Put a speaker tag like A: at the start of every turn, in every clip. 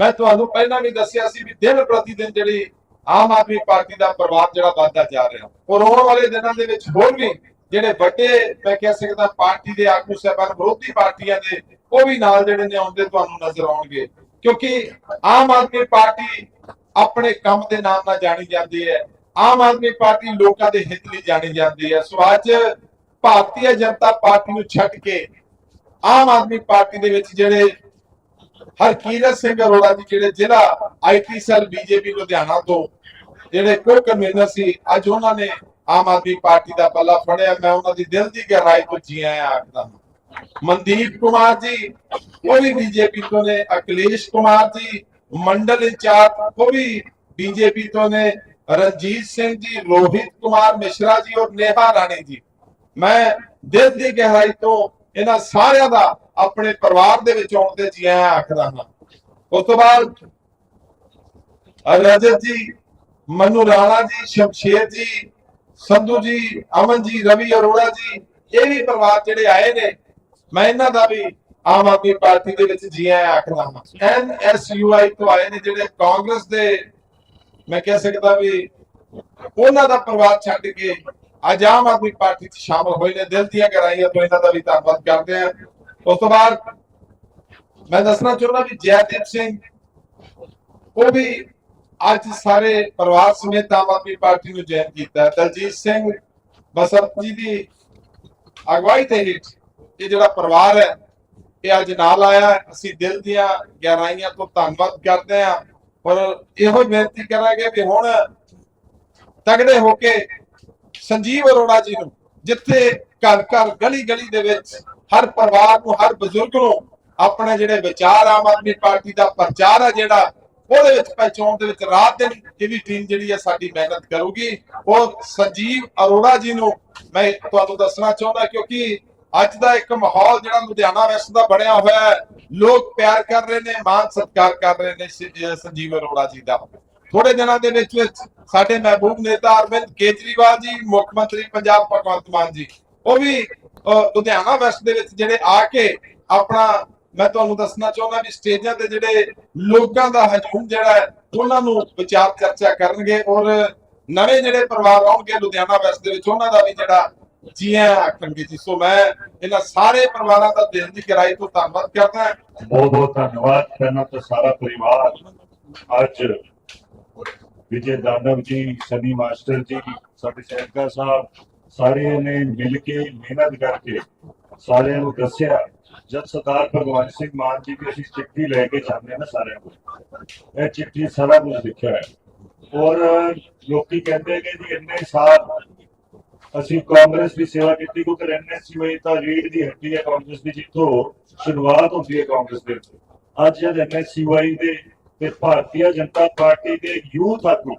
A: ਮੈਂ ਤੁਹਾਨੂੰ ਪਹਿਲਾਂ ਵੀ ਦੱਸਿਆ ਸੀ ਵੀ ਦਿਨ ਪ੍ਰਤੀ ਦਿਨ ਜਿਹੜੀ ਆਮ ਆਦਮੀ ਪਾਰਟੀ ਦਾ ਪ੍ਰਭਾਵ ਜਿਹੜਾ ਵੱਧਦਾ ਜਾ ਰਿਹਾ। ਔਰ ਆਉਣ ਵਾਲੇ ਦਿਨਾਂ ਦੇ ਵਿੱਚ ਹੋਰ ਵੀ ਜਿਹੜੇ ਵੱਡੇ, ਮੈਂ ਕਹਿ ਸਕਦਾ, ਪਾਰਟੀ ਦੇ ਆਗੂ ਸਾਹਿਬਾਨ, ਵਿਰੋਧੀ ਪਾਰਟੀਆਂ ਦੇ ਉਹ ਵੀ ਨਾਲ ਜਿਹੜੇ ਨੇ ਆਉਂਦੇ ਤੁਹਾਨੂੰ ਨਜ਼ਰ ਆਉਣਗੇ। ਕਿਉਂਕਿ ਆਮ ਆਦਮੀ ਪਾਰਟੀ ਆਪਣੇ ਕੰਮ ਦੇ ਨਾਮ ਨਾਲ ਜਾਣੀ ਜਾਂਦੀ ਹੈ। ਆਮ ਆਦਮੀ ਪਾਰਟੀ ਲੋਕਾਂ ਦੇ ਹਿੱਤ ਲਈ ਜਾਣੀ ਜਾਂਦੀ ਹੈ। ਸੋ ਅੱਜ ਭਾਰਤੀ ਜਨਤਾ ਪਾਰਟੀ ਨੂੰ ਛੱਡ ਕੇ ਆਮ ਆਦਮੀ ਪਾਰਟੀ ਦੇ ਵਿੱਚ ਜਿਹੜੇ ਹਰਕੀਰਤ ਸਿੰਘ ਅਰੋੜਾ ਜੀ ਜਿਹੜੇ ਜ਼ਿਲ੍ਹਾ ਆਈਟੀ ਸੈੱਲ ਬੀਜੇਪੀ ਲੁਧਿਆਣਾ ਤੋਂ ਜਿਹੜੇ ਕੋ ਕਨਵੀਨਰ ਸੀ, ਅੱਜ ਉਹਨਾਂ ਨੇ ਆਮ ਆਦਮੀ ਪਾਰਟੀ ਦਾ ਪੱਲਾ ਫੜਿਆ। ਮੈਂ ਉਹਨਾਂ ਦੀ ਦਿਲ ਦੀ ਗਹਿਰਾਈ ਤੋਂ ਜੀ ਆਇਆਂ ਆਖਦਾ ਮਨਦੀਪ ਕੁਮਾਰ ਜੀ, ਉਹ ਵੀ ਬੀਜੇਪੀ ਤੋਂ ਨੇ। ਅਖਿਲੇਸ਼ ਕੁਮਾਰ ਜੀ, ਮੰਡਲ ਇੰਚਾਰਜ, ਉਹ ਵੀ ਬੀਜੇਪੀ ਤੋਂ ਨੇ। ਰਣਜੀਤ ਸਿੰਘ ਜੀ, ਰੋਹਿਤ ਕੁਮਾਰ ਮਿਸ਼ਰਾ ਜੀ ਔਰ ਨੇਹਾ ਰਾਣੀ ਜੀ। ਮੈਂ ਦਿਲ ਦੀ ਗਹਿਰਾਈ ਤੋਂ ਇਹਨਾਂ ਸਾਰਿਆਂ ਦਾ ਆਪਣੇ ਪਰਿਵਾਰ ਦੇ ਵਿੱਚ ਆਉਣ ਤੇ ਜੀ ਆਇਆਂ ਆਖਦਾ ਹਾਂ। ਉਸ ਤੋਂ ਬਾਅਦ ਰਜਤ ਜੀ, ਮਨੂ ਰਾਣਾ ਜੀ, ਸ਼ਮਸ਼ੇਰ ਜੀ, ਸੰਧੂ ਜੀ, ਅਮਨ ਜੀ, ਰਵੀ ਅਰੋੜਾ ਜੀ, ਇਹ ਵੀ ਪਰਿਵਾਰ ਜਿਹੜੇ ਆਏ ਨੇ, ਮੈਂ ਇਹਨਾਂ ਦਾ ਵੀ ਆਮ ਆਦਮੀ ਪਾਰਟੀ ਦੇ ਵਿੱਚ ਜੀ ਆਇਆਂ ਆਖਦਾ ਹਾਂ। ਐਨਐਸਯੂਆਈ ਤੋਂ ਆਏ ਨੇ ਜਿਹੜੇ ਕਾਂਗਰਸ ਦੇ, ਮੈਂ ਕਹਿ ਸਕਦਾ ਵੀ ਉਹਨਾਂ ਦਾ ਪਰਿਵਾਰ ਛੱਡ ਕੇ ਅੱਜ ਆਮ ਆਦਮੀ ਪਾਰਟੀ 'ਚ ਸ਼ਾਮਲ ਹੋਏ ਨੇ, ਦਿਲ ਦੀਆਂ ਗਹਿਰਾਈਆਂ ਤੋਂ ਇਹਨਾਂ ਦਾ ਵੀ ਧੰਨਵਾਦ ਕਰਦੇ ਹਾਂ। ਉਸ ਤੋਂ ਬਾਅਦ ਮੈਂ ਦੱਸਣਾ ਚਾਹੁੰਦਾ ਵੀ ਜੈਦੀਪ ਸਿੰਘ, ਉਹ ਵੀ ਅੱਜ ਸਾਰੇ ਪਰਿਵਾਰ ਸਮੇਤ ਆਮ ਆਦਮੀ ਪਾਰਟੀ ਨੂੰ ਜੁਆਇਨ ਕੀਤਾ। ਦਲਜੀਤ ਸਿੰਘ ਬਸੰਤ ਜੀ ਦੀ ਅਗਵਾਈ ਤੇ ਹੇਠ ਇਹ ਜਿਹੜਾ ਪਰਿਵਾਰ ਹੈ, ਇਹ ਅੱਜ ਨਾਲ ਆਇਆ। ਅਸੀਂ ਦਿਲ ਦੀਆਂ ਗਹਿਰਾਈਆਂ ਤੋਂ ਧੰਨਵਾਦ ਕਰਦੇ ਹਾਂ। ਔਰ ਇਹੋ ਹੀ ਬੇਨਤੀ ਕਰਾਂਗੇ ਵੀ ਹੁਣ ਤਗੜੇ ਹੋ ਕੇ ਸੰਜੀਵ ਅਰੋੜਾ ਜੀ ਨੂੰ ਜਿੱਥੇ ਘਰ ਘਰ ਗਲੀ ਗਲੀ ਦੇ ਵਿੱਚ ਹਰ ਪਰਿਵਾਰ ਨੂੰ, ਹਰ ਬਜ਼ੁਰਗ ਨੂੰ ਆਪਣੇ ਜਿਹੜੇ ਵਿਚਾਰ ਆਮ ਆਦਮੀ ਪਾਰਟੀ ਦਾ ਪ੍ਰਚਾਰ ਹੈ ਜਿਹੜਾ, ਉਹਦੇ ਵਿੱਚ ਪਹੁੰਚਾਉਣ ਦੇ ਵਿੱਚ ਰਾਤ ਦਿਨ ਇਹ ਟੀਮ ਜਿਹੜੀ ਹੈ ਸਾਡੀ ਮਿਹਨਤ ਕਰੂਗੀ। ਉਹ ਸੰਜੀਵ ਅਰੋੜਾ ਜੀ ਨੂੰ ਮੈਂ ਤੁਹਾਨੂੰ ਦੱਸਣਾ ਚਾਹੁੰਦਾ ਕਿਉਂਕਿ ਅੱਜ ਦਾ ਇੱਕ ਮਾਹੌਲ ਜਿਹੜਾ ਲੁਧਿਆਣਾ ਵੈਸਟ ਦਾ ਬਣਿਆ ਹੋਇਆ ਹੈ, ਲੋਕ ਪਿਆਰ ਕਰ ਰਹੇ ਨੇ ਮਾਨ ਸਤਿਕਾਰ ਕਰ ਰਹੇ ਨੇ ਸੰਜੀਵ ਅਰੋੜਾ ਜੀ ਦਾ। ਥੋੜੇ ਦਿਨਾਂ ਦੇ ਵਿੱਚ ਵਿੱਚ ਸਾਡੇ ਮਹਿਬੂਬ ਨੇਤਾ ਅਰਵਿੰਦ ਕੇਜਰੀਵਾਲ ਜੀ, ਮੁੱਖ ਮੰਤਰੀ ਪੰਜਾਬ ਭਗਵੰਤ ਮਾਨ ਜੀ, ਉਹ ਵੀ ਲੁਧਿਆਣਾ ਵੈਸਟ ਦੇ ਵਿੱਚ ਜਿਹੜੇ ਆ ਕੇ ਆਪਣਾ, ਮੈਂ ਤੁਹਾਨੂੰ ਦੱਸਣਾ ਚਾਹੁੰਦਾ ਵੀ ਸਟੇਜਾਂ ਤੇ ਜਿਹੜੇ ਲੋਕਾਂ ਦਾ ਹਜੂਮ ਜਿਹੜਾ ਹੈ, ਉਹਨਾਂ ਨੂੰ ਵਿਚਾਰ ਚਰਚਾ ਕਰਨਗੇ ਔਰ ਨਵੇਂ ਜਿਹੜੇ ਪਰਿਵਾਰ ਆਉਣਗੇ ਲੁਧਿਆਣਾ ਵੈਸਟ ਦੇ ਵਿੱਚ, ਉਹਨਾਂ ਦਾ ਵੀ ਜਿਹੜਾ ਜੀ ਆਖਣਗੇ ਜੀ। ਸੋ ਮੈਂ ਇਹਨਾਂ ਸਾਰੇ ਪਰਿਵਾਰਾਂ ਦਾ ਦਿਲ ਦੀ ਗਹਿਰਾਈ ਤੋਂ ਧੰਨਵਾਦ ਕਰਦਾ
B: ਬਹੁਤ ਬਹੁਤ ਧੰਨਵਾਦ। ਕਰਨਾ ਤਾਂ ਸਾਰਾ ਪਰਿਵਾਰ ਅੱਜ ਵਿਜੇ ਦਾਨਵ ਜੀ, ਸਨੀ ਮਾਸਟਰ ਜੀ, ਸਾਡੇ ਸਹਿਕਾ ਸਾਹਿਬ ਸਾਰਿਆਂ ਨੇ ਮਿਲ ਕੇ ਮਿਹਨਤ ਕਰਕੇ ਸਾਰਿਆਂ ਨੂੰ ਦੱਸਿਆ। ਜਦ ਸਰਦਾਰ ਭਗਵੰਤ ਸਿੰਘ ਮਾਨ ਜੀ ਦੀ ਅਸੀਂ ਚਿੱਠੀ ਲੈ ਕੇ ਜਾਂਦੇ ਹਾਂ ਸਾਰਿਆਂ ਕੋਲ, ਇਹ ਚਿੱਠੀ ਸਾਰਾ ਕੁਝ ਲਿਖਿਆ ਹੈ। ਔਰ ਲੋਕੀ ਕਹਿੰਦੇ ਕਿ ਜੀ ਇੰਨੇ ਸਾਲ ਅਸੀਂ ਕਾਂਗਰਸ ਦੀ ਸੇਵਾ ਕੀਤੀ, ਕਿਉਂਕਿ ਐਨਐਸਯੂ ਇਹ ਤਾਂ ਰੀੜ ਦੀ ਹੱਡੀ ਹੈ ਕਾਂਗਰਸ ਦੀ, ਜਿੱਥੋਂ ਸ਼ੁਰੂਆਤ ਹੁੰਦੀ ਹੈ ਕਾਂਗਰਸ ਦੇ ਅੱਜ ਜਦ ਐਨਐਸਯੂਆਈ ਦੇ ਤੇ ਭਾਰਤੀ ਜਨਤਾ ਪਾਰਟੀ ਦੇ ਯੂਥ ਆਗੂ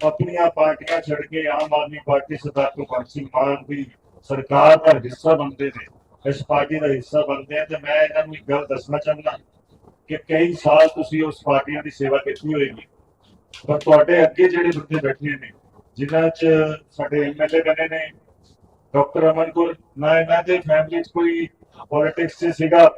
B: ਆਪਣੀਆਂ ਪਾਰਟੀਆਂ ਛੱਡ ਕੇ ਆਮ ਆਦਮੀ ਪਾਰਟੀ ਸਰਦਾਰ ਭਗਵੰਤ ਸਿੰਘ ਮਾਨ ਦੀ ਸਰਕਾਰ ਦਾ ਹਿੱਸਾ ਬਣਦੇ ਨੇ, ਇਸ ਪਾਰਟੀ ਦਾ ਹਿੱਸਾ ਬਣਦੇ ਆ, ਤੇ ਮੈਂ ਇਹਨਾਂ ਨੂੰ ਇੱਕ ਗੱਲ ਦੱਸਣਾ ਚਾਹੁੰਦਾ ਕਿ ਕਈ ਸਾਲ ਤੁਸੀਂ ਉਸ ਪਾਰਟੀਆਂ ਦੀ ਸੇਵਾ ਕੀਤੀ ਹੋਏਗੀ, ਪਰ ਤੁਹਾਡੇ ਅੱਗੇ ਜਿਹੜੇ ਬੰਦੇ ਬੈਠੇ ਨੇ, ਜਿਨ੍ਹਾਂ 'ਚ ਸਾਡੇ ਐਮਐਲਏ ਬਣੇ ਨੇ, ਡਾਕਟਰ ਅਮਨ ਗੁਰ ਨਾ ਇਹਨਾਂ ਦੇ ਫੈਮਿਲੀ 'ਚ ਕੋਈ ਪੋਲਿਟਿਕਸ 'ਚ ਸੀਗਾ,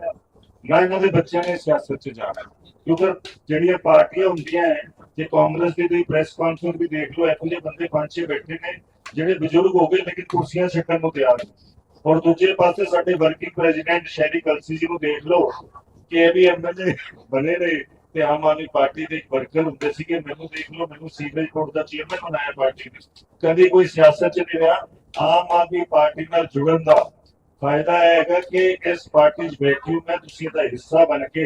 B: ਨਾ ਇਹਨਾਂ ਦੇ ਬੱਚਿਆਂ ਨੇ ਸਿਆਸਤ 'ਚ ਜਾਣਾ, ਕਿਉਂਕਿ ਜਿਹੜੀਆਂ ਪਾਰਟੀਆਂ ਹੁੰਦੀਆਂ ਹੈ ਕਾਂਗਰਸ ਦੀ ਤੁਸੀਂ ਪ੍ਰੈਸ ਕਾਨਫਰੰਸ ਵੀ ਦੇਖ ਲਓ, ਇਹੋ ਜਿਹੇ ਬੰਦੇ ਪੰਜ ਛੇ ਬੈਠੇ ਨੇ, ਜਿਹੜੇ ਬਜ਼ੁਰਗ ਹੋ ਗਏ ਲੇਕਿਨ ਕੁਰਸੀਆਂ ਛੱਡਣ ਨੂੰ ਤਿਆਰ ਨੇ। ਔਰ ਦੂਜੇ ਪਾਸੇ ਸਾਡੇ ਵਰਕਿੰਗ ਪ੍ਰੈਜ਼ੀਡੈਂਟ ਸ਼ੈਰੀ ਕਲਸੀ ਜੀ ਨੂੰ ਦੇਖ ਲਓ, ਕਿ ਇਹ ਵੀ ਐਮਐਲਏ ਬਣੇ ਰਹੇ ਤੇ ਆਮ ਆਦਮੀ ਪਾਰਟੀ ਦੇ ਇੱਕ ਵਰਕਰ ਹੁੰਦੇ ਸੀਗੇ। ਮੈਨੂੰ ਦੇਖ ਲਓ, ਮੈਨੂੰ ਸੀਵਰੇਜ ਕੋਰਟ ਦਾ ਚੇਅਰਮੈਨ ਬਣਾਇਆ ਪਾਰਟੀ ਨੇ। ਕਦੀ ਕੋਈ ਸਿਆਸਤ 'ਚ ਨਹੀਂ ਰਿਹਾ। ਆਮ ਆਦਮੀ ਪਾਰਟੀ ਨਾਲ ਜੁੜਨ ਦਾ ਫਾਇਦਾ ਇਹ ਹੈਗਾ ਕਿ ਇਸ ਪਾਰਟੀ 'ਚ ਬੈਠੀ ਹੋ, ਮੈਂ ਤੁਸੀਂ ਇਹਦਾ ਹਿੱਸਾ ਬਣ ਕੇ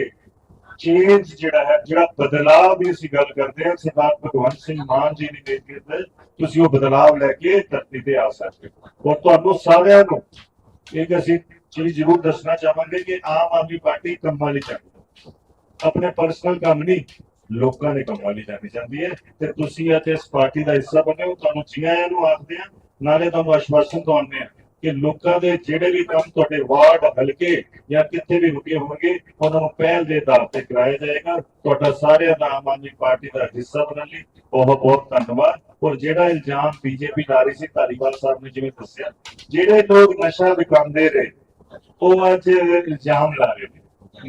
B: ਚੇਂਜ ਜਿਹੜਾ ਹੈ, ਜਿਹੜਾ ਬਦਲਾਅ ਦੀ ਅਸੀਂ ਗੱਲ ਕਰਦੇ ਹਾਂ, ਸਰਦਾਰ ਭਗਵੰਤ ਸਿੰਘ ਮਾਨ ਜੀ ਦੀ ਨੇਤਰਤਵ ਤੁਸੀਂ ਉਹ ਬਦਲਾਅ ਲੈ ਕੇ ਧਰਤੀ ਤੇ ਆ ਸਕਦੇ ਹੋ। ਔਰ ਤੁਹਾਨੂੰ ਸਾਰਿਆਂ ਨੂੰ ਇੱਕ ਅਸੀਂ ਚੀਜ਼ ਜ਼ਰੂਰ ਦੱਸਣਾ ਚਾਹਾਂਗੇ ਕਿ ਆਮ ਆਦਮੀ ਪਾਰਟੀ ਕੰਮਾਂ ਲਈ ਚੱਲਦੀ ਆਪਣੇ ਪਰਸਨਲ ਕੰਮ ਨਹੀਂ, ਲੋਕਾਂ ਦੇ ਕੰਮਾਂ ਲਈ ਜਾਣੀ ਜਾਂਦੀ ਹੈ। ਤੇ ਤੁਸੀਂ ਅਤੇ ਇਸ ਪਾਰਟੀ ਦਾ ਹਿੱਸਾ ਬਣੇ ਹੋ, ਤੁਹਾਨੂੰ ਜੀਆਂ ਨੂੰ ਆਖਦੇ ਆ ਨਾਲੇ ਤੁਹਾਨੂੰ ਆਸ਼ਵਾਸਨ ਦਵਾਉਂਦੇ ਆ ਕਿ ਲੋਕਾਂ ਦੇ ਜਿਹੜੇ ਵੀ ਕੰਮ ਤੁਹਾਡੇ ਵਾਰਡ ਹਲਕੇ ਜਾਂ ਕਿੱਥੇ ਵੀ ਰੁਕੇ ਹੋਣਗੇ ਉਹਨਾਂ ਨੂੰ ਪਹਿਲ ਦੇ ਆਧਾਰ ਤੇ ਕਰਾਇਆ ਜਾਏਗਾ। ਤੁਹਾਡਾ ਸਾਰਿਆਂ ਦਾ ਆਮ ਆਦਮੀ ਪਾਰਟੀ ਦਾ ਹਿੱਸਾ ਬਣਨ ਲਈ ਬਹੁਤ ਬਹੁਤ ਧੰਨਵਾਦ। ਔਰ ਜਿਹੜਾ ਇਲਜ਼ਾਮ ਬੀਜੇਪੀ ਲਾ ਰਹੀ ਸੀ ਧਾਰੀਵਾਲ ਸਾਹਿਬ ਨੇ ਜਿਵੇਂ ਦੱਸਿਆ ਜਿਹੜੇ ਲੋਕ ਨਸ਼ਾ ਵਿਕਾਉਂਦੇ ਰਹੇ ਉਹ ਅੱਜ ਇਲਜ਼ਾਮ ਲਾ ਰਹੇ ਨੇ।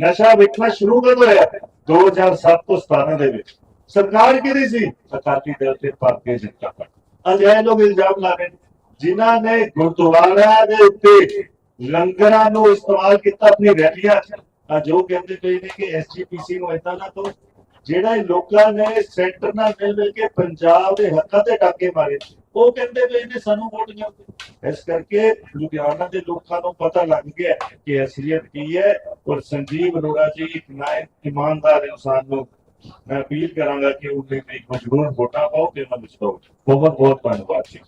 B: ਨਸ਼ਾ ਵਿਕਣਾ ਸ਼ੁਰੂ ਕਦੋਂ ਹੋਇਆ? 2007 ਤੋਂ 17 ਦੇ ਵਿੱਚ। ਸਰਕਾਰ ਕਿਹਦੀ ਸੀ? ਅਕਾਲੀ ਦਲ ਤੇ ਭਾਰਤੀ ਜਨਤਾ ਪਾਰਟੀ। ਅੱਜ ਇਹ ਲੋਕ ਇਲਜ਼ਾਮ ਲਾ ਰਹੇ ਨੇ, ਜਿਨ੍ਹਾਂ ਨੇ ਗੁਰਦੁਆਰਾ ਦੇ ਉੱਤੇ ਲੰਗਰਾਂ ਨੂੰ ਇਸਤੇਮਾਲ ਕੀਤਾ ਆਪਣੀ ਰੈਲੀਆਂ 'ਚ ਅੱਜ ਕਹਿੰਦੇ ਪਏ ਨੇ ਕਿ ਐਸਜੀਪੀਸੀ ਨੂੰ ਏਦਾਂ ਨਾ ਕਰੋ ਜਿਹੜਾ ਲੋਕਾਂ ਨੇ ਸੈਂਟਰ ਨਾਲ ਮਿਲ ਮਿਲ ਕੇ ਪੰਜਾਬ ਦੇ ਹੱਕਾਂ ਤੇ ਟਾਕੇ ਮਾਰੇ, ਉਹ ਕਹਿੰਦੇ ਪਏ ਨੇ ਸਾਨੂੰ ਵੋਟ ਨਹੀਂ ਇਸ ਕਰਕੇ ਲੁਧਿਆਣਾ ਦੇ ਲੋਕਾਂ ਨੂੰ ਪਤਾ ਲੱਗ ਗਿਆ ਕਿ ਅਸਲੀਅਤ ਕੀ ਹੈ ਔਰ ਸੰਜੀਵ ਅਰੋੜਾ ਜੀ ਇੱਕ ਨਾਇਕ, ਇਮਾਨਦਾਰ ਇਨਸਾਨ ਨੂੰ। ਮੈਂ ਅਪੀਲ ਕਰਾਂਗਾ ਕਿ ਉਹਦੇ ਲਈ ਮਜਬੂਰ ਵੋਟਾਂ ਪਾਓ ਤੇ ਉਹਨਾਂ ਨੂੰ ਜਿਤਾਓ ਬਹੁਤ ਬਹੁਤ ਧੰਨਵਾਦ ਜੀ।